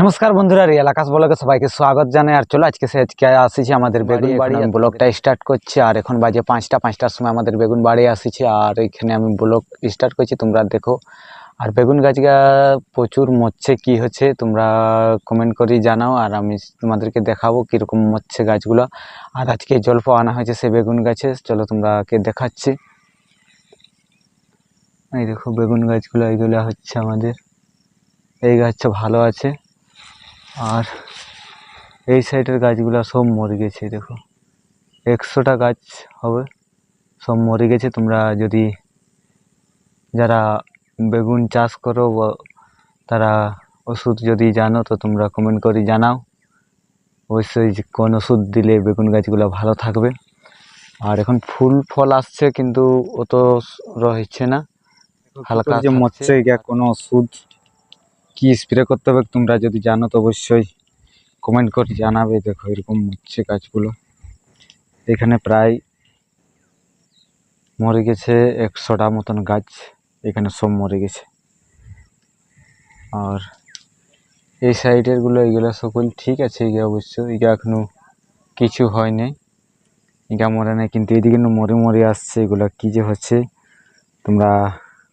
নমস্কার বন্ধুরা রিয়াল আকাশ ব্লগে সবাইকে স্বাগত জানাই। আর চলো আজকে সে আজকে আসিছি আমাদের বেগুন বাড়ি। আমি ব্লগটা স্টার্ট করছি। আর এখন বাজে পাঁচটা পাঁচটার সময় আমাদের বেগুন বাড়ি আসিছি। আর এখানে আমি ব্লগ স্টার্ট করছি তোমরা দেখো। আর বেগুন গাছগা প্রচুর মরছে কি হচ্ছে তোমরা কমেন্ট করে জানাও। আর আমি তোমাদেরকে দেখাবো কীরকম মরছে গাছগুলো। আর আজকে জলপ আনা হয়েছে সে বেগুন গাছে। চলো তোমরাকে দেখাচ্ছি। এই দেখো বেগুন গাছগুলো এইগুলো হচ্ছে আমাদের। এই গাছটা ভালো আছে। আর এই সাইডের গাছগুলো সব মরে গেছে দেখো। একশোটা গাছ হবে সব মরে গেছে। তোমরা যদি যারা বেগুন চাষ করো বা তারা ওষুধ যদি জানো তো তোমরা কমেন্ট করে জানাও। অবশ্যই কোন ওষুধ দিলে বেগুন গাছগুলো ভালো থাকবে। আর এখন ফুল ফল আসছে কিন্তু অত রয়েছে না। হালকা হালকা যে মরছে কোনো ওষুধ কি স্প্রে করতে হবে তোমরা যদি জানো তো অবশ্যই কমেন্ট করে জানাবে। দেখো এরকম হচ্ছে গাছগুলো এখানে প্রায় মরে গেছে একশোটা মতন গাছ। এখানে সব মরে গেছে। আর এই সাইডেরগুলো এগুলো সকল ঠিক আছে, এগুলো অবশ্য এগুলো এখনও কিছু হয়নি এগুলো মরে নাই, কিন্তু এদিকে মরে মরে আসছে। এগুলো কি যে হচ্ছে তোমরা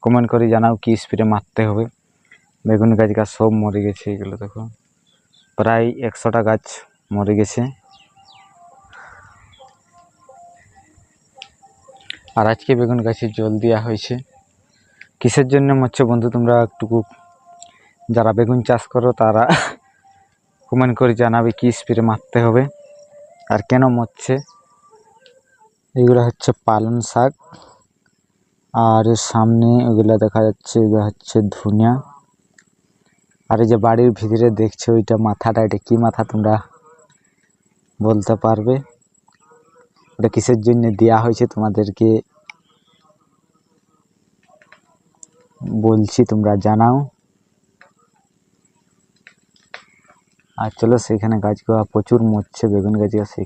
কমেন্ট করে জানাও কি স্প্রে মারতে হবে। বেগুন গাছ গাছ সব মরে গেছে এগুলো দেখো। প্রায় একশোটা গাছ মরে গেছে। আর আজকে বেগুন গাছে জল দেওয়া হয়েছে। কিসের জন্য মরছে বন্ধু তোমরা একটুকু? যারা বেগুন চাষ করো তারা কমেন্ট করে জানাবে কি স্প্রে মারতে হবে। আর কেন মরছে? এগুলো হচ্ছে পালং শাক। আর সামনে ওগুলা দেখা যাচ্ছে, এগুলো হচ্ছে ধুনিয়া। আর এই যে বাড়ির ভিতরে দেখছ, ওইটা মাথাটা, এটা কি মাথা তোমরা বলতে পারবে? ওটা কিসের জন্য দেওয়া হয়েছে তোমাদেরকে? বলছি, তোমরা জানাও। আর চলো, সেখানে গাছগুলো প্রচুর মরছে, বেগুন গাছ